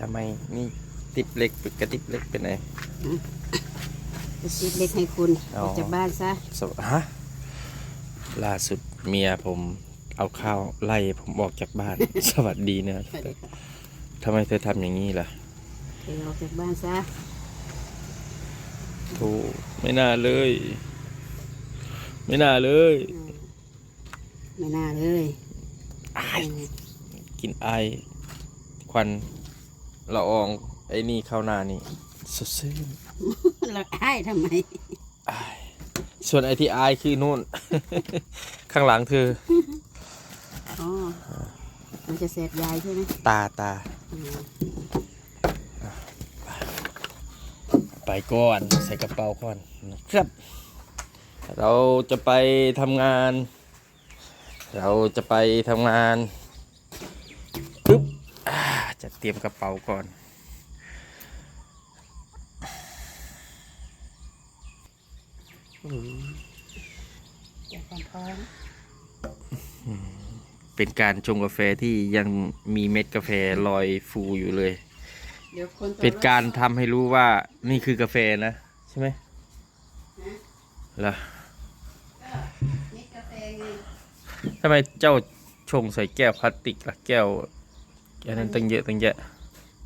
ทำไมนี่ติบเล็กกระติบเล็กเป็นไงจะซื้อเล็กให้คุณอ๋อ ออกจากบ้านซะสวฮะล่าสุดเมียผมเอาข้าวไล่ผมออกจากบ้าน สวัสดีนะทำไมเธอทำอย่างนี้ล่ะเธอออกจากบ้านซะโธ่ไม่น่าเลย ไม่น่าเลย อืมไม่น่าเลยอายกินไอายควัน ละอองไอ้นี่เข้าหน้านี่สดชื่นเราอ้ายทำไมอายส่วนไอที่อายคือนู่น ข้างหลังเธออ๋อมันจะเสพยายใช่ไหมตาตา อืมไปก่อนใส่กระเป๋าก่อนนะครับ เราจะไปทำงาน เราจะไปทำงานปึ๊บอ่า จะเตรียมกระเป๋าก่อนเดี๋ยวความพร้อมเป็นการชงกาแฟที่ยังมีเม็ดกาแฟลอยฟูอยู่เลย เดี๋ยวคนต่อเป็นการถทำให้รู้ว่านี่คือกาแฟนะ ใช่ไหมล่ะเม็ดกาแฟไง ทำไมเจ้าชงใส่แก้วพลาสติกล่ะแก้ว แก้วนั้นตั้งเยอะตั้งแยะ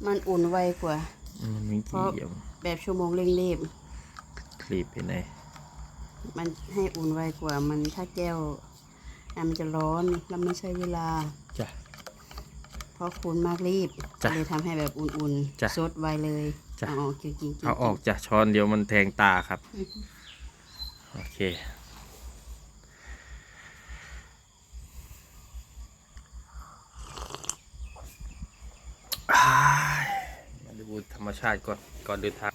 มันอุ่นไวกว่า มันมีเพราะกี่อย่างแบบชั่วโมงเร่งรีบคลีบไปไหนมันให้อุ่นไวกว่า มันถ้าแก้วอะมันจะร้อนแล้วมันใช้เวลาจ้ะเพราะคุณมากรีบจ้ะเลยทำให้แบบอุ่นจ้ะๆสดไวเลยจ้ะเอาออกกินกินกินเอาออกจากช้อนเดียวมันแทงตาครับ โอเค อ้ายมาดูธรร มชาติก่อนก่อนเดินทาง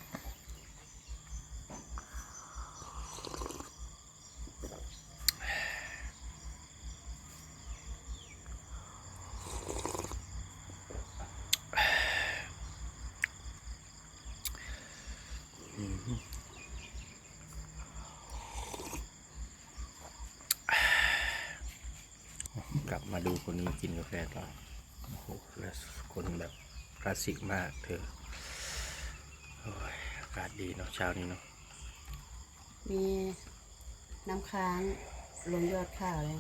กลับมาดูคนนี้กินกาแฟต่อโอ้โหแล้วคนแบบคลาสสิกมากเธอ อ้ยอากาศดีเนาะเช้านี้เนาะมีน้ำค้างลงยอดข้าวเลย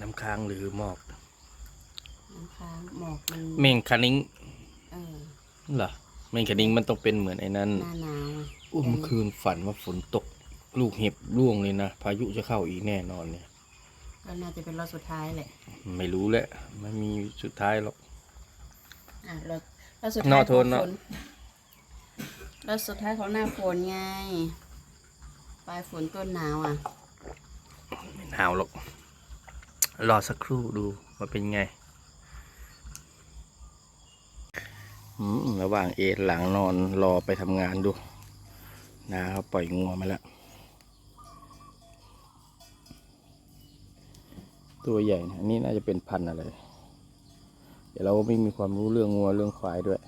น้ำค้างหรือหมอก น้ำค้างหมอกมันเมงคานิงเออเหรอเมงคานิงมันต้องเป็นเหมือนไอ้นั้นหน้าหนาวอะอุ้มอคืนฝันว่าฝนตกลูกเห็บร่วงเลยนะ พายุจะเข้าอีกแน่นอนเนี่ย ก็น่าจะเป็นรอบสุดท้ายแหละไม่รู้แหละไม่มีสุดท้ายหรอก อะรอบรอบสุดนท้าอยโทนของเนอะฝ นรอบสุดท้ายของหน้าฝนไง ปลายฝนต้นหนาวอะ ไม่หนาวหรอก รอสักครู่ดูว่าเป็นไงอืมระหว่างเอนหลังนอนรอไปทำงานดูนาเขาปล่อยงัวมาแล้ว ตัวใหญ่นะนี่น่าจะเป็นพันธุ์อะไร เดี๋ยวเราไม่มีความรู้เรื่องงัวเรื่องควายด้วย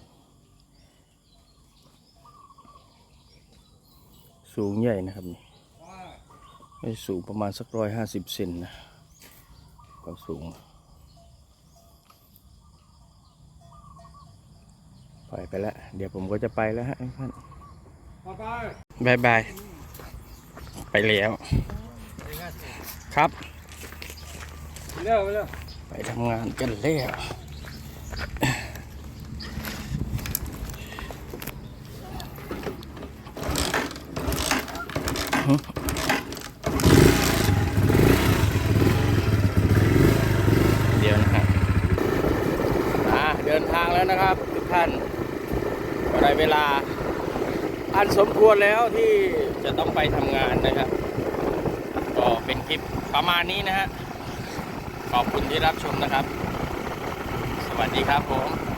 สูงใหญ่นะครับนี่ไม่สูงประมาณสักร้อยห้าสิบเซนนะความสูงปล่อยไปแล้ว เดี๋ยวผมก็จะไปแล้วฮะท่านบายบาย ไปแล้ว ครับเร็วเร็วไปทำงานกันแล้วเดี๋ยวนะครับอ่าเดินทางแล้วนะครับ ท่านอะไรเวลา อันสมควรแล้วที่จะต้องไปทำงานนะครับ ก็เป็นคลิปประมาณนี้นะฮะขอบคุณที่รับชมนะครับ สวัสดีครับผม